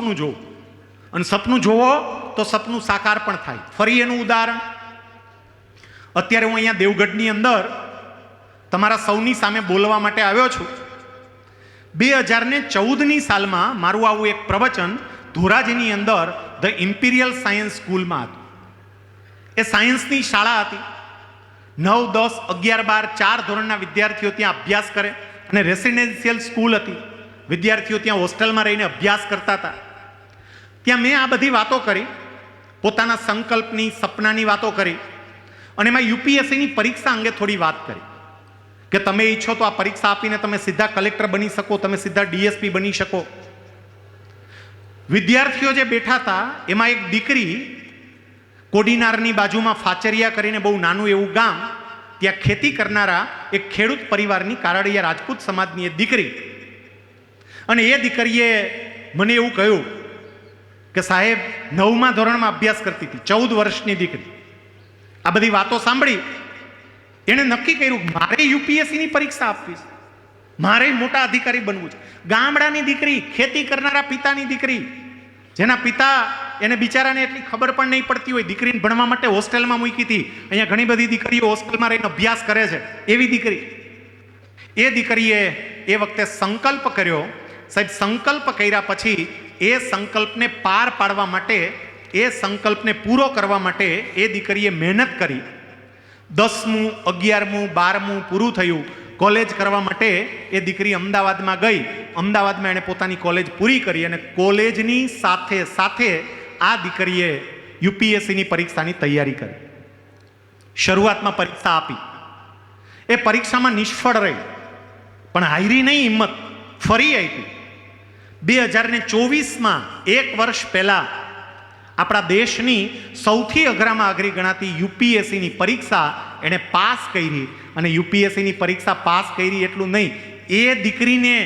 સપનું જોવો. અને સપનું જોવો તો સપનું સાકાર પણ થાય. ફરી એનું ઉદાહરણ. અત્યારે હું અહીંયા દેવગઢની અંદર તમારા સૌની સામે બોલવા માટે આવ્યો છું. બે હજાર ને ચૌદની સાલમાં મારું આવું એક પ્રવચન ધોરાજીની અંદર ધ ઇમ્પિરિયલ સાયન્સ સ્કૂલમાં હતું. એ સાયન્સની શાળા હતી. નવ, દસ, અગિયાર, બાર, ચાર ધોરણના વિદ્યાર્થીઓ ત્યાં અભ્યાસ કરે. અને રેસિડેન્શિયલ સ્કૂલ હતી. વિદ્યાર્થીઓ ત્યાં હોસ્ટેલમાં રહીને અભ્યાસ કરતા હતા. ત્યાં મેં આ બધી વાતો કરી, પોતાના સંકલ્પની, સપનાની વાતો કરી, અને એમાં યુપીએસસીની પરીક્ષા અંગે થોડી વાત કરી. કે તમે ઈચ્છો તો આ પરીક્ષા આપીને તમે સીધા કલેક્ટર બની શકો, તમે સીધા ડીએસપી બની શકો. વિદ્યાર્થીઓ જે બેઠા હતા, એમાં એક દીકરી કોડીનારની બાજુમાં ફાચરિયા કરીને બહુ નાનું એવું ગામ, ત્યાં ખેતી કરનારા એક ખેડૂત પરિવારની કારાડિયા રાજપૂત સમાજની એ દીકરી. અને એ દીકરીએ મને એવું કહ્યું કે સાહેબ, નવમા ધોરણમાં અભ્યાસ કરતી હતી, ચૌદ વર્ષની દીકરી. આ બધી વાતો સાંભળી એણે નક્કી કર્યું, મારે યુપીએસસીની પરીક્ષા આપવી છે. મારે મોટા અધિકારી બનવું છે. ગામડાની દીકરી, ખેતી કરનારા પિતાની દીકરી. જેના પિતા એને બિચારાને એટલી ખબર પણ નહીં પડતી હોય, દીકરીને ભણવા માટે હોસ્ટેલમાં મૂકી હતી. અહીંયા ઘણી બધી દીકરીઓ હોસ્ટેલમાં રહીને અભ્યાસ કરે છે. એવી દીકરી. એ દીકરીએ એ વખતે સંકલ્પ કર્યો. સાહેબ, સંકલ્પ કર્યા પછી એ સંકલ્પને પાર પાડવા માટે, એ સંકલ્પને પૂરો કરવા માટે એ દીકરીએ મહેનત કરી. દસમું, અગિયારમું, બારમું પૂરું થયું. કોલેજ કરવા માટે એ દીકરી અમદાવાદમાં ગઈ. અમદાવાદમાં એણે પોતાની કોલેજ પૂરી કરી અને કોલેજની સાથે સાથે આ દીકરીએ યુપીએસસીની પરીક્ષાની તૈયારી કરી. શરૂઆતમાં પરીક્ષા આપી. એ પરીક્ષામાં નિષ્ફળ રહી. પણ હારી નહીં હિંમત. ફરી આપી. બે હજાર ને ચોવીસમાં એક વર્ષ પહેલાં આપણા દેશની સૌથી અઘરામાં અઘરી ગણાતી યુપીએસસીની પરીક્ષા એણે પાસ કરી. અને યુપીએસસીની પરીક્ષા પાસ કરી એટલું નહીં, એ દીકરીને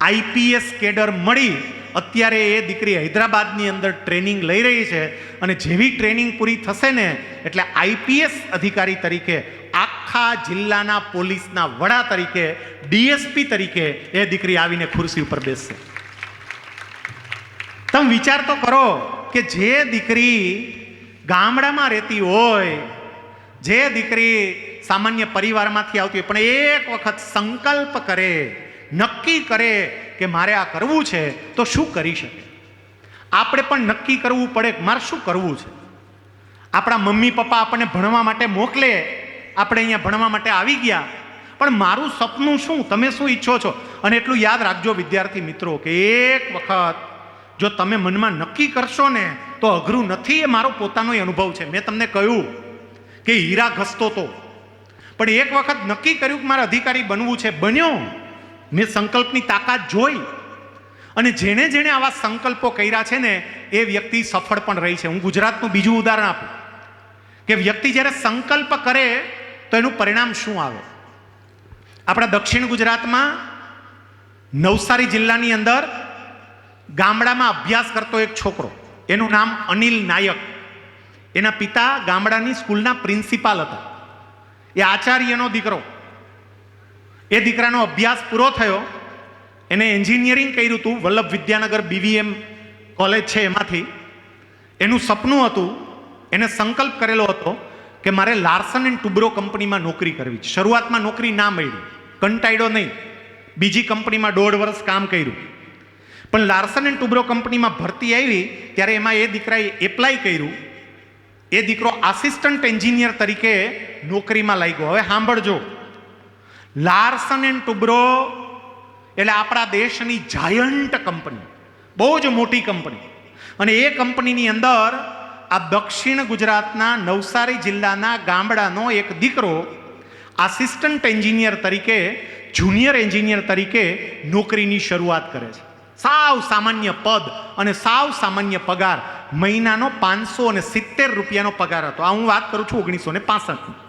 આઈપીએસ કેડર મળી. અત્યારે એ દીકરી હૈદરાબાદની અંદર ટ્રેનિંગ લઈ રહી છે અને જેવી ટ્રેનિંગ પૂરી થશે ને, એટલે આઈપીએસ અધિકારી તરીકે આખા જિલ્લાના પોલીસના વડા તરીકે, ડીએસપી તરીકે એ દીકરી આવીને ખુરશી ઉપર બેસશે. તમે વિચાર તો કરો કે જે દીકરી ગામડામાં રહેતી હોય, જે દીકરી સામાન્ય પરિવારમાંથી આવતી હોય, પણ એક વખત સંકલ્પ કરે, નક્કી કરે કે મારે આ કરવું છે, તો શું કરી શકે? આપણે પણ નક્કી કરવું પડે મારે શું કરવું છે? આપણા મમ્મી પપ્પા આપણને ભણવા માટે મોકલે આપણે અહીંયા ભણવા માટે આવી ગયા. પણ મારું સપનું શું? તમે શું ઈચ્છો છો? અને એટલું યાદ રાખજો વિદ્યાર્થી મિત્રો કે એક વખત જો તમે મનમાં નક્કી કરશો ને, તો અઘરું નથી એ મારો પોતાનો અનુભવ છે. મેં તમને કહ્યું કે હીરા ઘસતો તો. પણ એક વખત નક્કી કર્યું કે મારે અધિકારી બનવું છે. બન્યો. મેં સંકલ્પની તાકાત જોઈ. અને જેણે જેણે આવા સંકલ્પો કર્યા છે ને, એ વ્યક્તિ સફળ પણ રહી છે. હું ગુજરાતનું બીજું ઉદાહરણ આપું. કે વ્યક્તિ જ્યારે સંકલ્પ કરે તો એનું પરિણામ શું આવે? આપણા દક્ષિણ ગુજરાતમાં નવસારી જિલ્લાની અંદર ગામડામાં અભ્યાસ કરતો એક છોકરો, એનું નામ અનિલ નાયક. એના પિતા ગામડાની સ્કૂલના પ્રિન્સિપાલ હતા. એ આચાર્યનો દીકરો. એ દીકરાનો અભ્યાસ પૂરો થયો. એને એન્જિનિયરિંગ કર્યું હતું વલ્લભ વિદ્યાનગર બીવીએમ કોલેજ છે એમાંથી. એનું સપનું હતું, એને સંકલ્પ કરેલો હતો કે મારે લાર્સન એન્ડ ટુબ્રો કંપનીમાં નોકરી કરવી છે. શરૂઆતમાં નોકરી ના મળી. કંટાળ્યો નહીં. બીજી કંપનીમાં દોઢ વર્ષ કામ કર્યું. પણ લાર્સન એન્ડ ટુબ્રો કંપનીમાં ભરતી આવી ત્યારે એમાં એ દીકરાએ એપ્લાય કર્યું. એ દીકરો આસિસ્ટન્ટ એન્જિનિયર તરીકે નોકરીમાં લાગ્યો. હવે સાંભળજો. લાર્સન એન્ડ ટુબ્રો એટલે આપણા દેશની જાયન્ટ કંપની. બહુ જ મોટી કંપની. અને એ કંપનીની અંદર આ દક્ષિણ ગુજરાતના નવસારી જિલ્લાના ગામડાનો એક દીકરો આસિસ્ટન્ટ એન્જિનિયર તરીકે જુનિયર એન્જિનિયર તરીકે નોકરીની શરૂઆત કરે છે. સાવ સામાન્ય પદ અને સાવ સામાન્ય પગાર. મહિનાનો પાંચસો અને સિત્તેર રૂપિયાનો પગાર હતો. આ હું વાત કરું છું ઓગણીસો ને પાસઠની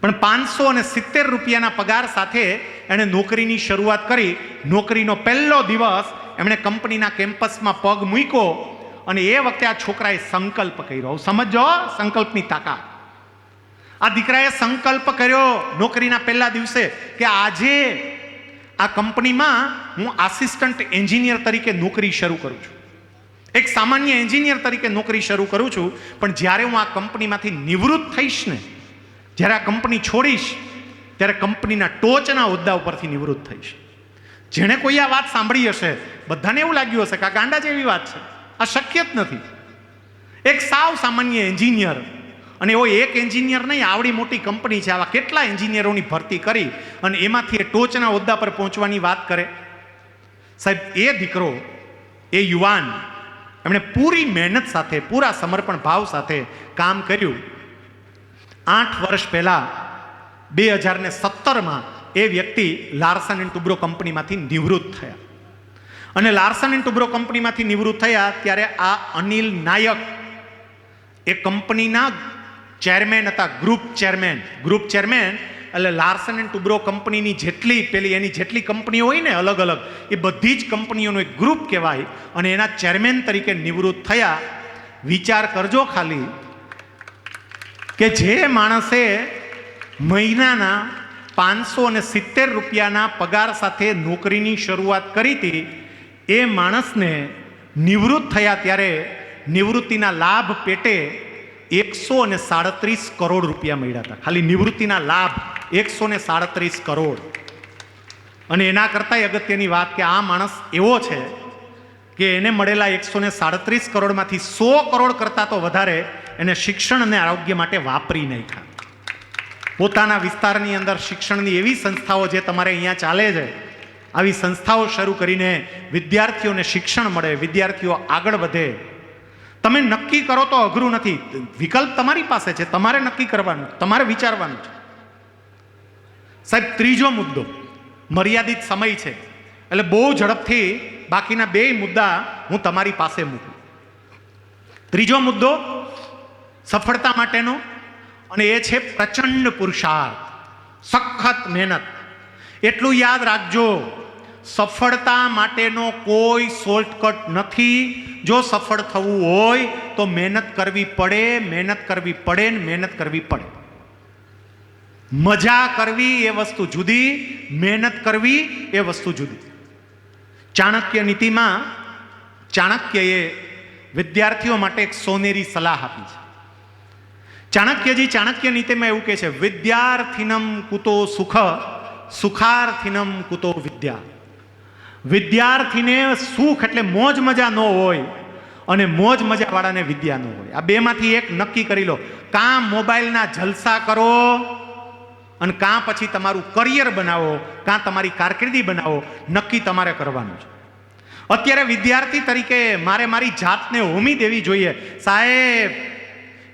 પણ પાંચસો અને સિત્તેર રૂપિયાના પગાર સાથે એણે નોકરીની શરૂઆત કરી. નોકરીનો પહેલો દિવસ એમણે કંપનીના કેમ્પસમાં પગ મૂક્યો. અને એ વખતે આ છોકરાએ સંકલ્પ કર્યો. સમજો સંકલ્પની તાકાત. આ દીકરાએ સંકલ્પ કર્યો નોકરીના પહેલા દિવસે કે આજે આ કંપનીમાં હું આસિસ્ટન્ટ એન્જિનિયર તરીકે નોકરી શરૂ કરું છું. એક સામાન્ય એન્જિનિયર તરીકે નોકરી શરૂ કરું છું, પણ જ્યારે હું આ કંપનીમાંથી નિવૃત્ત થઈશ ને, જ્યારે આ કંપની છોડીશ, ત્યારે કંપનીના ટોચના હોદ્દા ઉપરથી નિવૃત્ત થઈશ. જેણે કોઈ આ વાત સાંભળી હશે, બધાને એવું લાગ્યું હશે કે આ ગાંડા જેવી વાત છે. આ શક્ય જ નથી. એક સાવ સામાન્ય એન્જિનિયર, અને એવો એક એન્જિનિયર નહીં, આવડી મોટી કંપની છે, આવા કેટલા એન્જિનિયરોની ભરતી કરી અને એમાંથી એ ટોચના હોદ્દા પર પહોંચવાની વાત કરે? સાહેબ, એ દીકરો, એ યુવાન, એમણે પૂરી મહેનત સાથે, પૂરા સમર્પણ ભાવ સાથે કામ કર્યું. આઠ વર્ષ પહેલાં બે હજાર ને સત્તરમાં એ વ્યક્તિ લાર્સન એન્ડ ટુબ્રો કંપનીમાંથી નિવૃત્ત થયા. અને લાર્સન એન્ડ ટુબ્રો કંપનીમાંથી નિવૃત્ત થયા ત્યારે આ અનિલ નાયક એ કંપનીના ચેરમેન હતા, ગ્રુપ ચેરમેન. ગ્રુપ ચેરમેન એટલે લાર્સન એન્ડ ટુબ્રો કંપનીની જેટલી પેલી એની જેટલી કંપનીઓ હોય ને અલગ અલગ, એ બધી જ કંપનીઓનું એક ગ્રુપ કહેવાય અને એના ચેરમેન તરીકે નિવૃત્ત થયા. વિચાર કરજો ખાલી કે જે માણસે મહિનાના પાંચસો અને સિત્તેર રૂપિયાના પગાર સાથે નોકરીની શરૂઆત કરી હતી એ માણસને નિવૃત્ત થયા ત્યારે નિવૃત્તિના લાભ પેટે એકસો અને સાડત્રીસ કરોડ રૂપિયા મળ્યા હતા. ખાલી નિવૃત્તિના લાભ એકસો ને સાડત્રીસ કરોડ. અને એના કરતાંય અગત્યની વાત કે આ માણસ એવો છે કે એને મળેલા એકસો ને સાડત્રીસ કરોડમાંથી સો કરોડ કરતાં તો વધારે એને શિક્ષણ અને આરોગ્ય માટે વાપરી નાખ્યા. પોતાના વિસ્તારની અંદર શિક્ષણની એવી સંસ્થાઓ જે તમારે અહીંયા ચાલે છે આવી સંસ્થાઓ શરૂ કરીને વિદ્યાર્થીઓને શિક્ષણ મળે, વિદ્યાર્થીઓ આગળ વધે. તમે નક્કી કરો તો અઘરું નથી. વિકલ્પ તમારી પાસે છે. તમારે નક્કી કરવાનું, તમારે વિચારવાનું છે. સાહેબ, ત્રીજો મુદ્દો. મર્યાદિત સમય છે. એટલે બહુ ઝડપથી બાકીના બે મુદ્દા હું તમારી પાસે મૂકું. ત્રીજો મુદ્દો, સફળતા માટેનો, અને એ છે પ્રચંડ પુરુષાર્થ. સખત મહેનત. એટલું યાદ રાખજો. સફળતા માટેનો કોઈ શોર્ટકટ નથી. જો સફળ થવું હોય, તો મહેનત કરવી પડે, મહેનત કરવી પડે ને મહેનત કરવી પડે. મજા કરવી એ વસ્તુ જુદી, મહેનત કરવી એ વસ્તુ જુદી. ચાણક્ય નીતિમાં, ચાણક્યએ વિદ્યાર્થીઓ માટે એક સોનેરી સલાહ આપી છે. ચાણક્યજી ચાણક્ય નીતિમાં એવું કહે છે, વિદ્યાર્થિનમ કુતો સુખ, સુખાર્થીનમ કુતો વિદ્યા. વિદ્યાર્થીને સુખ એટલે મોજ મજા ન હોય અને મોજ મજાવાળાને વિદ્યા ન હોય. આ બેમાંથી એક નક્કી કરી લો. કાં મોબાઈલના જલસા કરો અને કાં પછી તમારું કરિયર બનાવો, કાં તમારી કારકિર્દી બનાવો. નક્કી તમારે કરવાનું છે. અત્યારે વિદ્યાર્થી તરીકે મારે મારી જાતને હોમી દેવી જોઈએ. સાહેબ,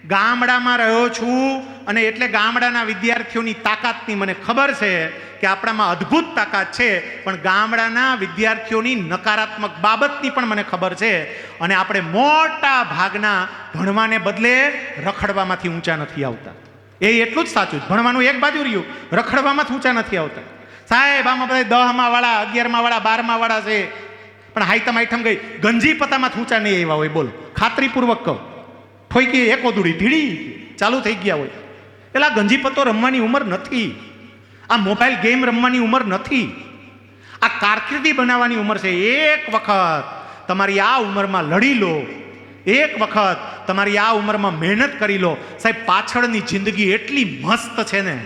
ગામડામાં રહ્યો છું અને એટલે ગામડાના વિદ્યાર્થીઓની તાકાતની મને ખબર છે કે આપણામાં અદ્ભુત તાકાત છે, પણ ગામડાના વિદ્યાર્થીઓની નકારાત્મક બાબતની પણ મને ખબર છે અને આપણે મોટા ભાગના ભણવાને બદલે રખડવામાંથી ઊંચા નથી આવતા. એ એટલું જ સાચું. ભણવાનું એક બાજુ રહ્યું, રખડવામાંથી ઊંચા નથી આવતા. સાહેબ, આમાં બધા દહમાં વાળા, અગિયારમાં વાળા, બારમાં વાળા છે. પણ હાઈતમ આઈટમ ગઈ, ગંજી પતામાં ઊંચા નહીં આવ્યા હોય, બોલ. ખાતરીપૂર્વક કહો. ઠોઈકી એક ઓદુડી ધીડી ચાલુ થઈ ગયા હોય. આ ગંજી પત્તો રમવાની ઉંમર નથી. આ મોબાઈલ ગેમ રમવાની ઉંમર નથી. આ કારકિર્દી બનાવવાની ઉંમર છે. એક વખત તમારી આ ઉંમરમાં લડી લો. એક વખત તમારી આ ઉંમરમાં મહેનત કરી લો. સાહેબ, પાછળની જિંદગી એટલી મસ્ત છે ને.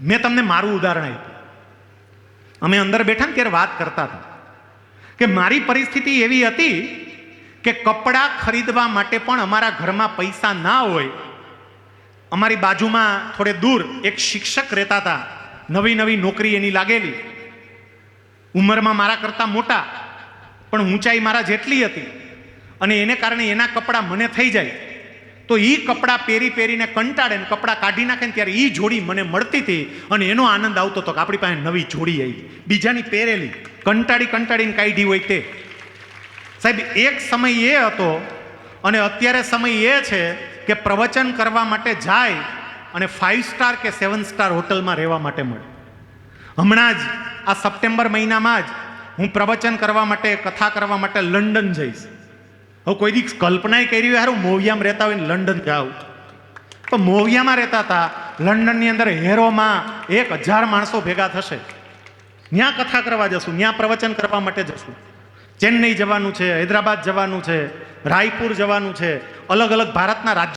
મેં તમને મારું ઉદાહરણ આપ્યું. અમે અંદર બેઠા ને ત્યારે વાત કરતા હતા કે મારી પરિસ્થિતિ એવી હતી કે કપડાં ખરીદવા માટે પણ અમારા ઘરમાં પૈસા ના હોય. અમારી બાજુમાં થોડે દૂર એક શિક્ષક રહેતા હતા. નવી નવી નોકરી એની લાગેલી. ઉંમરમાં મારા કરતાં મોટા, પણ ઊંચાઈ મારા જેટલી હતી અને એને કારણે એના કપડાં મને થઈ જાય. તો એ કપડાં પહેરી પહેરીને કંટાળે ને કપડાં કાઢી નાખે ને ત્યારે એ જોડી મને મળતી હતી અને એનો આનંદ આવતો હતો કે આપણી પાસે નવી જોડી આવી. બીજાની પહેરેલી. કંટાળી કંટાળીને કાઢી હોય તે. સાહેબ, એક સમય એ હતો અને અત્યારે સમય એ છે કે પ્રવચન કરવા માટે જાય અને ફાઇવ સ્ટાર કે સેવન સ્ટાર હોટલમાં રહેવા માટે મળે. હમણાં જ, આ સપ્ટેમ્બર મહિનામાં જ હું પ્રવચન કરવા માટે, કથા કરવા માટે લંડન જઈશ. હવે કોઈ દીક કલ્પનાય કરી હોય, હારું, મોવિયામાં રહેતા હોય ને લંડન જાઉં તો મોવિયામાં રહેતા હતા, લંડનની અંદર હેરોમાં એક હજાર માણસો ભેગા થશે. ત્યાં કથા કરવા જશું ત્યાં પ્રવચન કરવા માટે જશું. ચેન્નઈ જવાનું છે હૈદરાબાદ જવાનું છે રાયપુર જવાનું છે અલગ અલગ ભારતના રાજ્ય